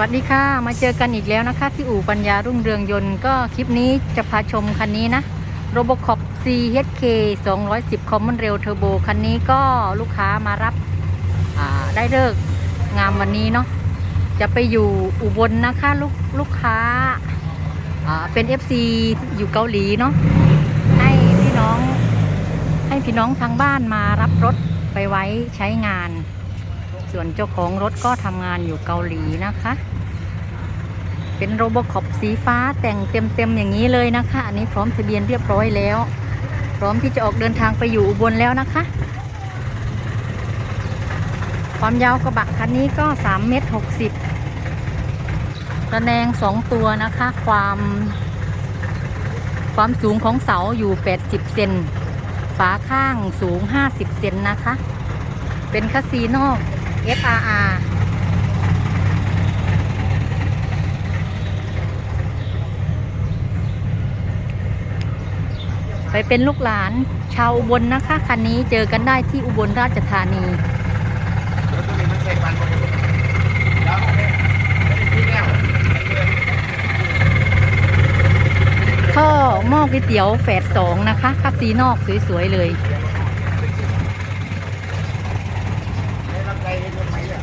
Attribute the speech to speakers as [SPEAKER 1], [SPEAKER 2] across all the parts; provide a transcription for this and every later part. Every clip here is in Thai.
[SPEAKER 1] วัสดีค่ะ มาเจอกันอีกแล้วนะคะ ที่อู่ปัญญารุ่งเรืองยนต์ก็คลิปนี้จะพาชมคันนี้นะ Robocop CHK 210 Common Rail Turbo คันนี้ก็ลูกค้ามารับได้เลิกษ์งามวันนี้เนาะจะไปอยู่อุบลนะคะลูกลูกค้าอ่าเป็น FC อยู่เกาหลีเนาะให้พี่น้องให้พี่น้องทางบ้านมารับรถไปไว้ใช้งาน ส่วนเจ้าของรถก็ทำงานอยู่เกาหลีนะคะ เป็นโรบอคอปสีฟ้าแต่งเต็มๆอย่างนี้เลยนะคะ อันนี้พร้อมทะเบียนเรียบร้อยแล้ว พร้อมที่จะออกเดินทางไปอยู่อุบลแล้วนะคะ ความยาวกระบะคันนี้ก็3เมตร60ระแนง 2 ตัวนะคะ ความความสูงของเสาอยู่ 80 เซน ฝาข้างสูง 50 เซนนะคะ เป็นคัสซีนอก FRR ไปเป็นลูกหลานชาวอุบลนะคะ คันนี้เจอกันได้ที่อุบลราชธานี
[SPEAKER 2] แล้วตัวหม้อเคแล้วนี่พี่แก้ว
[SPEAKER 1] ท่อหม้อก๋วยเตี๋ยวแฝดสองนะคะคัสซีนอกสวย ๆ เลย
[SPEAKER 2] ในลำไส้เห็นรถไหมอะ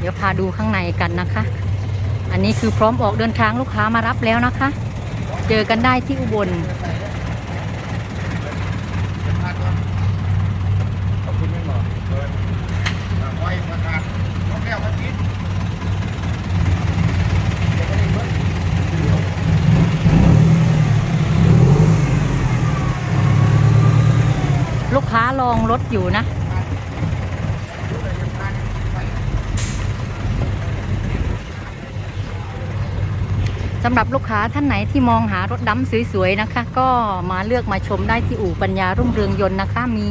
[SPEAKER 1] เดี๋ยวพาดูข้างในกันนะคะ อันนี้คือพร้อมออกเดินทางลูกค้ามารับแล้วนะคะ เจอกันได้ที่อุบลลูกค้าลองรถอยู่นะ
[SPEAKER 2] รู้เลยยังพันไป
[SPEAKER 1] สำหรับลูกค้าท่านไหนที่มองหารถดำสวยๆนะคะ ก็มาเลือกมาชมได้ที่อู่ปัญญารุ่งเรืองยนต์นะคะ มี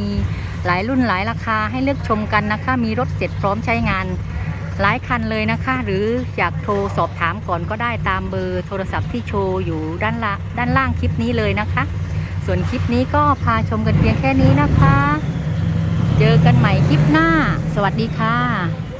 [SPEAKER 1] หลายรุ่นหลายราคาให้เลือกชมกันนะคะ มีรถเสร็จพร้อมใช้งานหลายคันเลยนะคะ หรืออยากโทรสอบถามก่อนก็ได้ตามเบอร์โทรศัพท์ที่โชว์อยู่ด้านละด้านล่างคลิปนี้เลยนะคะ ส่วนคลิปนี้ก็พาชมกันเพียงแค่นี้นะคะ เจอกันใหม่คลิปหน้า สวัสดีค่ะ